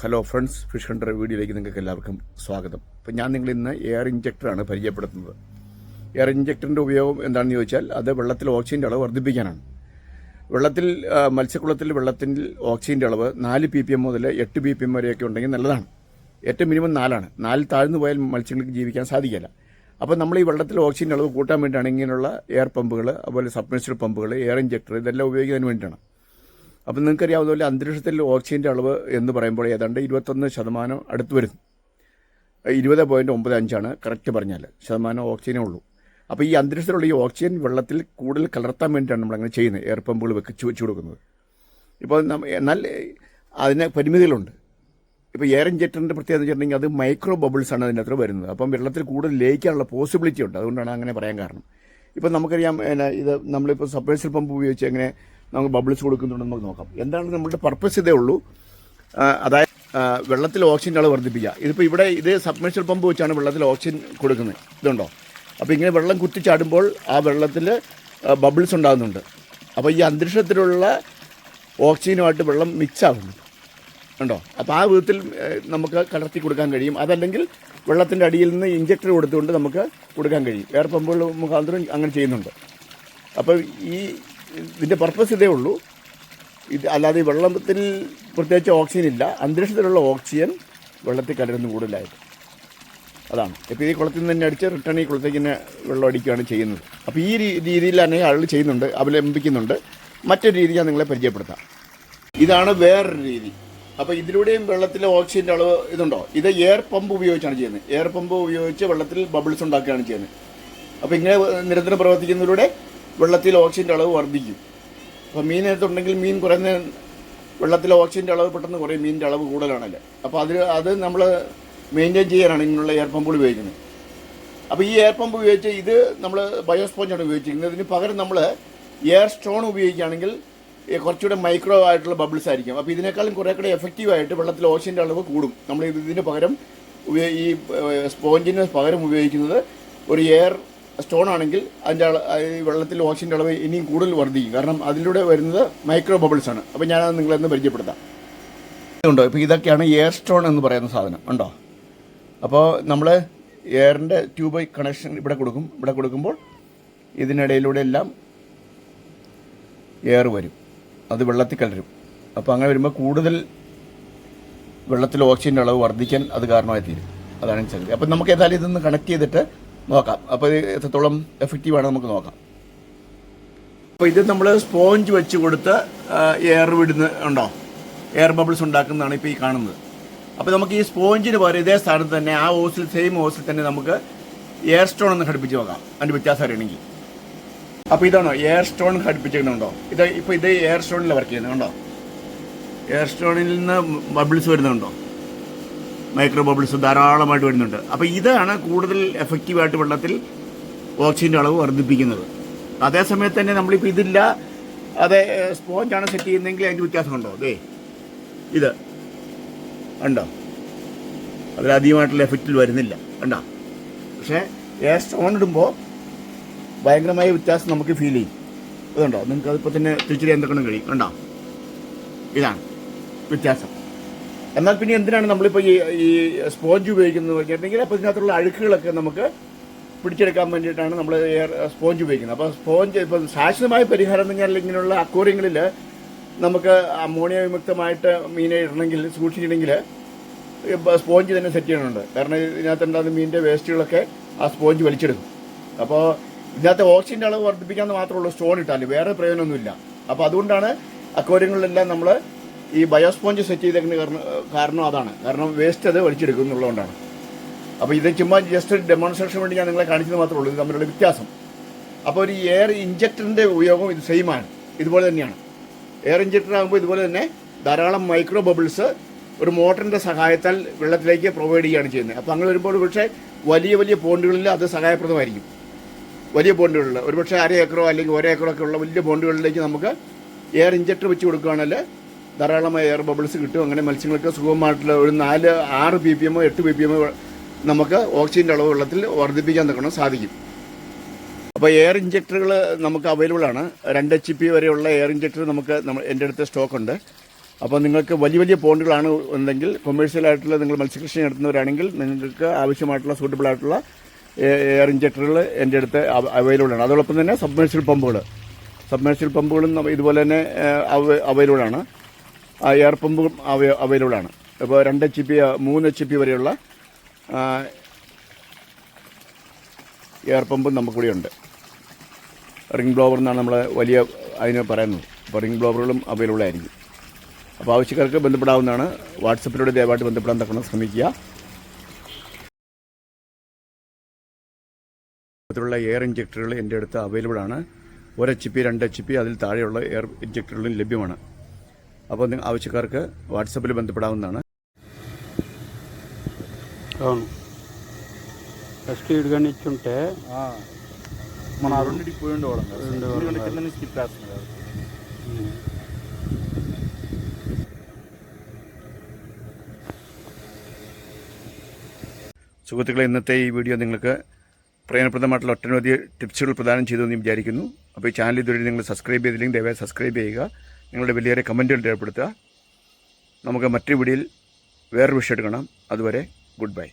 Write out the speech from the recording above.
Hello friends fish Hunter വീഡിയോയിലേക്ക് നിങ്ങൾക്ക് എല്ലാവർക്കും സ്വാഗതം. അപ്പം ഞാൻ നിങ്ങൾ ഇന്ന് എയർ ഇഞ്ചക്ടറാണ് പരിചയപ്പെടുത്തുന്നത്. എയർ ഇഞ്ചക്ടറിന്റെ ഉപയോഗം എന്താണെന്ന് ചോദിച്ചാൽ അത് വെള്ളത്തിൽ ഓക്സിജന്റെ അളവ് വർദ്ധിപ്പിക്കാനാണ്. വെള്ളത്തിൽ മത്സ്യക്കുളത്തിൽ വെള്ളത്തിൽ ഓക്സിജന്റെ അളവ് നാല് പി പി എം മുതൽ എട്ട് പി പി എം വരെയൊക്കെ ഉണ്ടെങ്കിൽ നല്ലതാണ്. ഏറ്റവും മിനിമം നാലാണ്. നാലിൽ താഴ്ന്നു പോയാൽ മത്സ്യങ്ങൾക്ക് ജീവിക്കാൻ സാധിക്കില്ല. അപ്പോൾ നമ്മൾ ഈ വെള്ളത്തിൽ ഓക്സിജന്റെ അളവ് കൂട്ടാൻ വേണ്ടിയാണ് ഇങ്ങനെയുള്ള എയർ പമ്പുകൾ അതുപോലെ സബ്മെർഷ്യൽ പമ്പുകൾ എയർ ഇഞ്ചക്ടർ ഇതെല്ലാം ഉപയോഗിക്കുന്നതിന് വേണ്ടിയിട്ടാണ് അപ്പം നിങ്ങൾക്കറിയാവുന്ന പോലെ അന്തരീക്ഷത്തിൽ ഓക്സിജന്റെ അളവ് എന്ന് പറയുമ്പോൾ ഏതാണ്ട് ഇരുപത്തൊന്ന് ശതമാനം അടുത്ത് വരുന്നു. ഇരുപത് പോയിന്റ് ഒമ്പത് അഞ്ചാണ് കറക്റ്റ് പറഞ്ഞാൽ ശതമാനം ഓക്സിജനേ ഉള്ളൂ. അപ്പോൾ ഈ അന്തരീക്ഷത്തിലുള്ള ഈ ഓക്സിജൻ വെള്ളത്തിൽ കൂടുതൽ കലർത്താൻ വേണ്ടിയിട്ടാണ് നമ്മളങ്ങനെ ചെയ്യുന്നത്. എയർ പമ്പുകൾ വെച്ച് വെച്ച് കൊടുക്കുന്നത്. ഇപ്പോൾ എന്നാൽ അതിന് പരിമിതികളുണ്ട്. ഇപ്പോൾ എയർ ഇഞ്ചക്ടറിന്റെ പ്രത്യേകത വെച്ചിട്ടുണ്ടെങ്കിൽ അത് മൈക്രോ ബബിൾസ് ആണ് അതിന്റെ അത്ര വരുന്നത്. അപ്പം വെള്ളത്തിൽ കൂടുതൽ ലയിക്കാനുള്ള പോസിബിലിറ്റി ഉണ്ട്. അതുകൊണ്ടാണ് അങ്ങനെ പറയാൻ കാരണം. ഇപ്പം നമുക്കറിയാം ഇത് നമ്മളിപ്പോൾ സബ്മേഴ്സൽ പമ്പ് ഉപയോഗിച്ച് എങ്ങനെ നമുക്ക് ബബിൾസ് കൊടുക്കുന്നുണ്ടെന്ന് നമുക്ക് നോക്കാം. എന്താണ് നമ്മുടെ പർപ്പസ് ഇതേ ഉള്ളൂ. അതായത് വെള്ളത്തിൽ ഓക്സിജൻ അളവ് വർദ്ധിപ്പിക്കുക. ഇതിപ്പോൾ ഇവിടെ ഇത് സബ്മേഴ്സൽ പമ്പ് വെച്ചാണ് വെള്ളത്തിൽ ഓക്സിജൻ കൊടുക്കുന്നത്. ഇതുണ്ടോ? അപ്പോൾ ഇങ്ങനെ വെള്ളം കുത്തിച്ചാടുമ്പോൾ ആ വെള്ളത്തിൽ ബബിൾസ് ഉണ്ടാകുന്നുണ്ട്. അപ്പോൾ ഈ അന്തരീക്ഷത്തിലുള്ള ഓക്സിജനുമായിട്ട് വെള്ളം മിക്സ് ആകുന്നു. ഉണ്ടോ? അപ്പോൾ ആ വിധത്തിൽ നമുക്ക് കലർത്തി കൊടുക്കാൻ കഴിയും. അതല്ലെങ്കിൽ വെള്ളത്തിന്റെ അടിയിൽ നിന്ന് ഇഞ്ചക്ടർ കൊടുത്തുകൊണ്ട് നമുക്ക് കൊടുക്കാൻ കഴിയും. എയർ പമ്പുകൾ മുഖാന്തരം അങ്ങനെ ചെയ്യുന്നുണ്ട്. അപ്പോൾ ഈ ഇതിന്റെ പർപ്പസ് ഇതേ ഉള്ളൂ. ഇത് അല്ലാതെ ഈ വെള്ളത്തിൽ പ്രത്യേകിച്ച് ഓക്സിജൻ ഇല്ല. അന്തരീക്ഷത്തിലുള്ള ഓക്സിജൻ വെള്ളത്തിൽ കലരുന്ന കൂടുതലായിട്ട് അതാണ്. ഇപ്പോൾ ഈ കുളത്തിൽ നിന്ന് തന്നെ അടിച്ച് റിട്ടേൺ ഈ കുളത്തേക്ക് തന്നെ വെള്ളം അടിക്കുകയാണ് ചെയ്യുന്നത്. അപ്പോൾ ഈ രീതിയിൽ തന്നെ ആളുകൾ ചെയ്യുന്നുണ്ട് അവലംബിക്കുന്നുണ്ട്. മറ്റൊരു രീതി ഞാൻ നിങ്ങളെ പരിചയപ്പെടുത്താം. ഇതാണ് വേറൊരു രീതി. അപ്പോൾ ഇതിലൂടെയും വെള്ളത്തിലെ ഓക്സിജന്റെ അളവ് ഇതുണ്ടോ? ഇത് എയർ പമ്പ് ഉപയോഗിച്ചാണ് ചെയ്യുന്നത്. എയർ പമ്പ് ഉപയോഗിച്ച് വെള്ളത്തിൽ ബബിൾസ് ഉണ്ടാക്കുകയാണ് ചെയ്യുന്നത്. അപ്പോൾ ഇങ്ങനെ നിരന്തരം പ്രവർത്തിക്കുന്നതിലൂടെ വെള്ളത്തിൽ ഓക്സിജന്റെ അളവ് വർദ്ധിക്കും. അപ്പോൾ മീനകത്തുണ്ടെങ്കിൽ മീൻ കുറഞ്ഞ വെള്ളത്തിൽ ഓക്സിജന്റെ അളവ് പെട്ടെന്ന് കുറയും മീനിന്റെ അളവ് കൂടുതലാണല്ലേ. അപ്പോൾ അത് അത് നമ്മൾ മെയിന്റെയിൻ ചെയ്യാനാണ് ഇങ്ങനെയുള്ള എയർ പമ്പുകൾ ഉപയോഗിക്കുന്നത്. അപ്പോൾ ഈ എയർ പമ്പ് ഉപയോഗിച്ച് ഇത് നമ്മൾ ബയോസ്പോഞ്ചാണ് ഉപയോഗിച്ചിരിക്കുന്നത്. ഇതിന് പകരം നമ്മൾ എയർ സ്റ്റോൺ ഉപയോഗിക്കുകയാണെങ്കിൽ കുറച്ചുകൂടെ മൈക്രോ ആയിട്ടുള്ള ബബിൾസ് ആയിരിക്കും. അപ്പോൾ ഇതിനേക്കാളും കുറേ കൂടെ എഫക്റ്റീവ് ആയിട്ട് വെള്ളത്തിൽ ഓക്സിജന്റെ അളവ് കൂടും. നമ്മൾ ഇത് ഇതിന് പകരം ഈ സ്പോഞ്ചിന് പകരം ഉപയോഗിക്കുന്നത് ഒരു എയർ സ്റ്റോൺ ആണെങ്കിൽ അതിന്റെ ഈ വെള്ളത്തിൽ ഓക്സിജന്റെ അളവ് ഇനിയും കൂടുതൽ വർദ്ധിക്കും. കാരണം അതിലൂടെ വരുന്നത് മൈക്രോ ബബിൾസ് ആണ്. അപ്പോൾ ഞാനത് നിങ്ങളെന്ന് പരിചയപ്പെടുത്താം. ഉണ്ടോ ഇപ്പോൾ ഇതൊക്കെയാണ് എയർ സ്റ്റോൺ എന്ന് പറയുന്ന സാധനം. ഉണ്ടോ? അപ്പോൾ നമ്മൾ എയറിന്റെ ട്യൂബ് കണക്ഷൻ ഇവിടെ കൊടുക്കും. ഇവിടെ കൊടുക്കുമ്പോൾ ഇതിനിടയിലൂടെ എല്ലാം എയർ വരും. അത് വെള്ളത്തിൽ കലരും. അപ്പോൾ അങ്ങനെ വരുമ്പോൾ കൂടുതൽ വെള്ളത്തിൽ ഓക്സിജന്റെ അളവ് വർദ്ധിക്കാൻ അത് കാരണമായി തീരും അതാണ് ചെറിയ അപ്പം നമുക്ക് ഏതായാലും ഇതൊന്ന് കണക്ട് ചെയ്തിട്ട് നോക്കാം. അപ്പോൾ ഇത് എത്രത്തോളം എഫക്റ്റീവാണ് നമുക്ക് നോക്കാം. അപ്പോൾ ഇത് നമ്മൾ സ്പോഞ്ച് വെച്ച് കൊടുത്ത് എയർ വിടുന്ന ഉണ്ടോ? എയർ ബബിൾസ് ഉണ്ടാക്കുന്നതാണ് ഇപ്പോൾ ഈ കാണുന്നത്. അപ്പോൾ നമുക്ക് ഈ സ്പോഞ്ചിന് പകരം ഇതേ സ്ഥാനത്ത് തന്നെ ആ ഹോസിൽ സെയിം ഹോസിൽ തന്നെ നമുക്ക് എയർ സ്റ്റോൺ ഒന്ന് ഘടിപ്പിച്ച് നോക്കാം. അതിന്റെ വ്യത്യാസം അറിയണമെങ്കിൽ. അപ്പോൾ ഇതാണോ എയർ സ്റ്റോൺ ഘടിപ്പിച്ചിരുന്നുണ്ടോ ഇത് ഇപ്പോൾ ഇത് എയർ സ്റ്റോണിൽ വർക്ക് ചെയ്യുന്നുണ്ടോ എയർ സ്റ്റോണിൽ നിന്ന് ബബിൾസ് വരുന്നുണ്ടോ മൈക്രോ ബബിൾസ് ധാരാളമായിട്ട് വരുന്നുണ്ട്. അപ്പോൾ ഇതാണ് കൂടുതൽ എഫക്റ്റീവായിട്ട് വെള്ളത്തിൽ ഓക്സിജന്റെ അളവ് വർദ്ധിപ്പിക്കുന്നത്. അതേസമയത്ത് തന്നെ നമ്മളിപ്പോൾ ഇതില്ല. അതെ സ്പോഞ്ചാണ് സെറ്റ് ചെയ്യുന്നതെങ്കിൽ അതിന്റെ വ്യത്യാസമുണ്ടോ? അതെ ഇത്. ഉണ്ടോ അതിലധികമായിട്ടുള്ള എഫക്റ്റിൽ വരുന്നില്ല. ഉണ്ടോ പക്ഷേ ഏ സ്റ്റോൺ ഇടുമ്പോൾ ഭയങ്കരമായ വ്യത്യാസം നമുക്ക് ഫീൽ ചെയ്യും. അതുണ്ടോ നിങ്ങൾക്ക് അതിപ്പോൾ തന്നെ തിരിച്ചറിയാൻ എന്തൊക്കെ കഴിയും. ഉണ്ടോ ഇതാണ് വ്യത്യാസം. എന്നാൽ പിന്നെ എന്തിനാണ് നമ്മളിപ്പോൾ ഈ ഈ സ്പോഞ്ച് ഉപയോഗിക്കുന്നത് വെച്ചിട്ടുണ്ടെങ്കിൽ അപ്പോൾ ഇതിനകത്തുള്ള അഴുക്കുകളൊക്കെ നമുക്ക് പിടിച്ചെടുക്കാൻ വേണ്ടിയിട്ടാണ് നമ്മൾ എയർ സ്പോഞ്ച് ഉപയോഗിക്കുന്നത്. അപ്പോൾ സ്പോഞ്ച് ഇപ്പം ശാശ്വതമായ പരിഹാരം എന്ന് പറഞ്ഞാൽ ഇങ്ങനെയുള്ള അക്വോറിയങ്ങളിൽ നമുക്ക് അമോണിയ വിമുക്തമായിട്ട് മീനെ ഇടണമെങ്കിൽ സൂക്ഷിച്ചിട്ടുണ്ടെങ്കിൽ സ്പോഞ്ച് തന്നെ സെറ്റ് ചെയ്യണമുണ്ട് കാരണം ഇതിനകത്ത് ഉണ്ടാകുന്ന മീനിന്റെ വേസ്റ്റുകളൊക്കെ ആ സ്പോഞ്ച് വലിച്ചെടുക്കും. അപ്പോൾ ഇതിനകത്ത് ഓക്സിജന്റെ അളവ് വർദ്ധിപ്പിക്കാമെന്ന് മാത്രമേ ഉള്ളൂ. സ്റ്റോൺ ഇട്ടാൽ വേറെ പ്രയോജനമൊന്നുമില്ല. അപ്പോൾ അതുകൊണ്ടാണ് അക്വേറിയങ്ങളിലെല്ലാം നമ്മൾ ഈ ബയോസ്പോഞ്ച് സെറ്റ് ചെയ്തേക്കുന്ന കാരണം കാരണം അതാണ്. കാരണം വേസ്റ്റ് അത് വലിച്ചെടുക്കും എന്നുള്ളതുകൊണ്ടാണ് അപ്പോൾ ഇത് ചുമ്മാ ജസ്റ്റ് ഡെമോൺസ്ട്രേഷൻ വേണ്ടി ഞാൻ നിങ്ങളെ കാണിച്ചത് മാത്രമേ ഉള്ളൂ. ഇത് തമ്മിലുള്ള വ്യത്യാസം. അപ്പോൾ ഒരു എയർ ഇഞ്ചക്ടറിന്റെ ഉപയോഗം ഇത് സെയിമാണ് ഇതുപോലെ തന്നെയാണ്. എയർ ഇഞ്ചക്ടർ ആകുമ്പോൾ ഇതുപോലെ തന്നെ ധാരാളം മൈക്രോ ബബിൾസ് ഒരു മോട്ടറിന്റെ സഹായത്താൽ വെള്ളത്തിലേക്ക് പ്രൊവൈഡ് ചെയ്യുകയാണ് ചെയ്യുന്നത്. അപ്പോൾ അങ്ങനെ വരുമ്പോൾ പക്ഷേ വലിയ വലിയ പോണ്ടുകളിൽ അത് സഹായപ്രദമായിരിക്കും. വലിയ പോണ്ടുകളിൽ. ഒരുപക്ഷെ അര ഏക്കറോ അല്ലെങ്കിൽ ഒരേ ഏക്കറോ ഒക്കെ ഉള്ള വലിയ പോണ്ടുകളിലേക്ക് നമുക്ക് എയർ ഇഞ്ചക്ടർ വെച്ച് കൊടുക്കുകയാണെങ്കിൽ ധാരാളമായ എയർ ബബിൾസ് കിട്ടും. അങ്ങനെ മത്സ്യങ്ങൾക്ക് സുഖമായിട്ടുള്ള ഒരു നാല് ആറ് പി പി എമ്മോ എട്ട് പി പി എമ്മോ നമുക്ക് ഓക്സിജന്റെ അളവ് വെള്ളത്തിൽ വർദ്ധിപ്പിക്കാൻ തക്കണം സാധിക്കും. അപ്പോൾ എയർ ഇഞ്ചക്ടറുകൾ നമുക്ക് അവൈലബിൾ ആണ്. രണ്ട് എച്ച് പി വരെയുള്ള എയർ ഇഞ്ചക്ടർ നമുക്ക് എന്റെ അടുത്ത് സ്റ്റോക്ക് ഉണ്ട്. അപ്പോൾ നിങ്ങൾക്ക് വലിയ വലിയ പോണ്ടുകളാണ് ഉണ്ടെങ്കിൽ കൊമേഴ്ഷ്യലായിട്ടുള്ള നിങ്ങൾ മത്സ്യകൃഷി നടത്തുന്നവരാണെങ്കിൽ നിങ്ങൾക്ക് ആവശ്യമായിട്ടുള്ള സൂട്ടബിൾ ആയിട്ടുള്ള എയർ ഇഞ്ചക്ടറുകൾ എന്റെ അടുത്ത് അവൈലബിൾ ആണ്. അതോടൊപ്പം തന്നെ സബ്മേഴ്സ്യൽ പമ്പുകൾ സബ്മേഴ്സ്യൽ പമ്പുകളും ഇതുപോലെ തന്നെ അവൈലബിൾ ആണ്. എയർ പമ്പും അവൈലബിൾ ആണ് ഇപ്പോൾ രണ്ട് എച്ച് പി മൂന്ന് എച്ച് പി വരെയുള്ള എയർ പമ്പും നമുക്കിവിടെ ഉണ്ട്. റിംഗ് ബ്ലോവർ എന്നാണ് നമ്മൾ വലിയ അതിന് പറയുന്നത്. അപ്പോൾ റിംഗ് ബ്ലോവറുകളും അവൈലബിൾ ആയിരിക്കും അപ്പോൾ ആവശ്യക്കാർക്ക് ബന്ധപ്പെടാവുന്നതാണ്. വാട്സപ്പിലൂടെ ദയവായിട്ട് ബന്ധപ്പെടാൻ തക്കണം ശ്രമിക്കുക. അതിലുള്ള എയർ ഇഞ്ചക്ടറുകൾ എന്റെ അടുത്ത് അവൈലബിൾ ആണ് ഒരു എച്ച് പി രണ്ട് എച്ച് പി അതിൽ താഴെയുള്ള എയർ ഇഞ്ചക്ടറുകളും ലഭ്യമാണ്. അപ്പോൾ നിങ്ങൾ ആവശ്യക്കാർക്ക് വാട്സപ്പിൽ ബന്ധപ്പെടാവുന്നതാണ്. అవును. സുഹൃത്തുക്കളെ ഇന്നത്തെ ഈ വീഡിയോ നിങ്ങൾക്ക് പ്രയോജനപ്രദമായിട്ടുള്ള ഒട്ടനവധി ടിപ്സുകൾ പ്രദാനം ചെയ്തു എന്ന് വിചാരിക്കുന്നു. അപ്പോൾ ഈ ചാനൽ ഇതുവരെ നിങ്ങൾ സബ്സ്ക്രൈബ് ചെയ്തില്ലെങ്കിൽ ദയവായി സബ്സ്ക്രൈബ് ചെയ്യുക. നിങ്ങളുടെ വലിയേറെ കമന്റുകൾ രേഖപ്പെടുത്തുക. നമുക്ക് മറ്റൊരു വീഡിയോയിൽ വേറൊരു വിഷയം എടുക്കണം. അതുവരെ ഗുഡ് ബൈ